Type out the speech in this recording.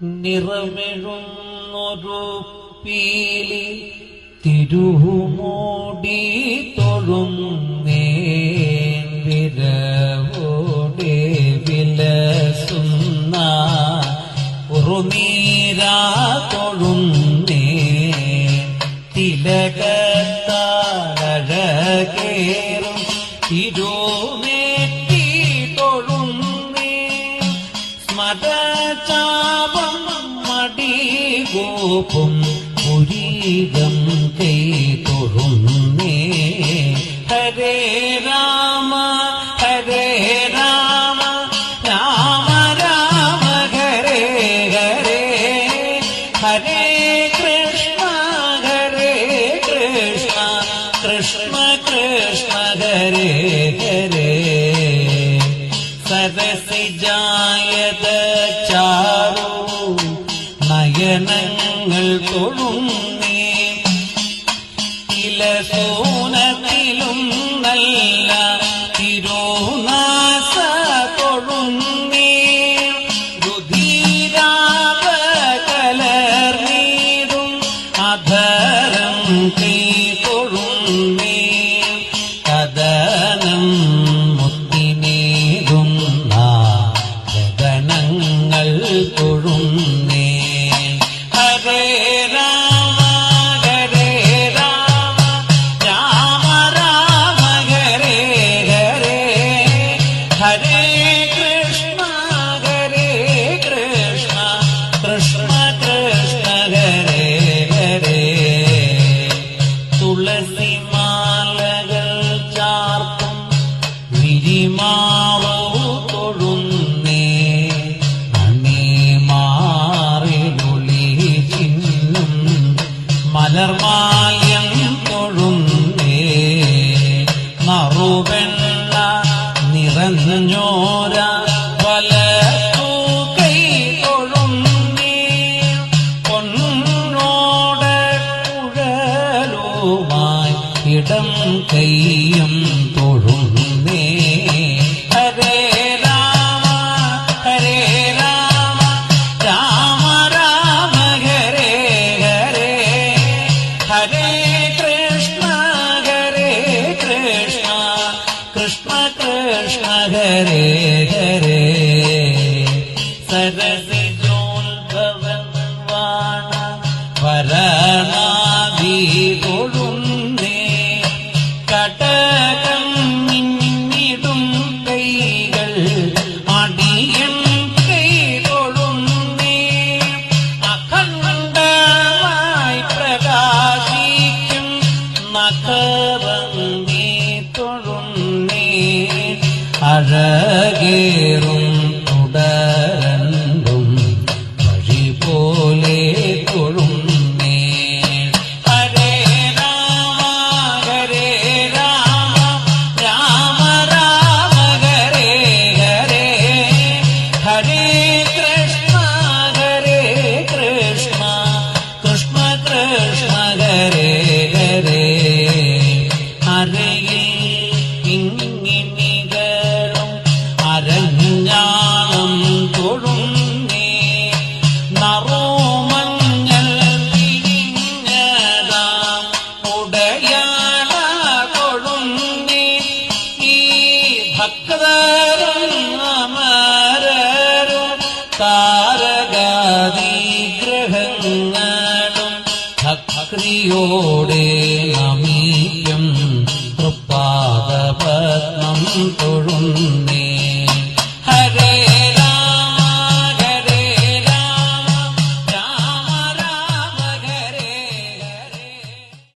നിറമെഴുന്നൊരു പീലി തിരുഹുമോടി തൊഴും നേരവോടെ വിലസുന്ന ഉറുനീരാ തൊഴുന്നേ തിലകത്താഴകേറും തിരുമേറ്റി സ്മരചാപം മടിഗോപും പുരീകം കൈ തൊഴുന്നേ ഹരേ രാമ ഹരേ രാമ രാമ രാമ ഹരേ ഹരേ. ഹരേ കൃഷ്ണ ഹരേ കൃഷ്ണ കൃഷ്ണ കൃഷ്ണ ഹരേ ഹരേ. സരസിജായത നയനങ്ങൾ തൊഴുന്നേ ഇലസൂനത്തിലും നല്ല തിരോനാസ തൊഴുന്നേ രുധീരാവ കലർന്നീടും അധരം കൈ നറുവെണ്ണ നിറഞ്ഞോര വല പൊന്നോട് കുഴലുമായി ഇടം കൈയും பிறவி நூல் பவன் வாண வரணாதி கொழுந்தே கடகம் மின்னிடும் கைகள் அடியன் கை கொழுந்தே அகண்டமாய் பிரகாசிக்கும் நகவந்தே தொழுந்தே அழகேறும் உடல் ഭക്തിയോടെ നമീയം തൃപ്പാദപത്മം തൊഴുന്ന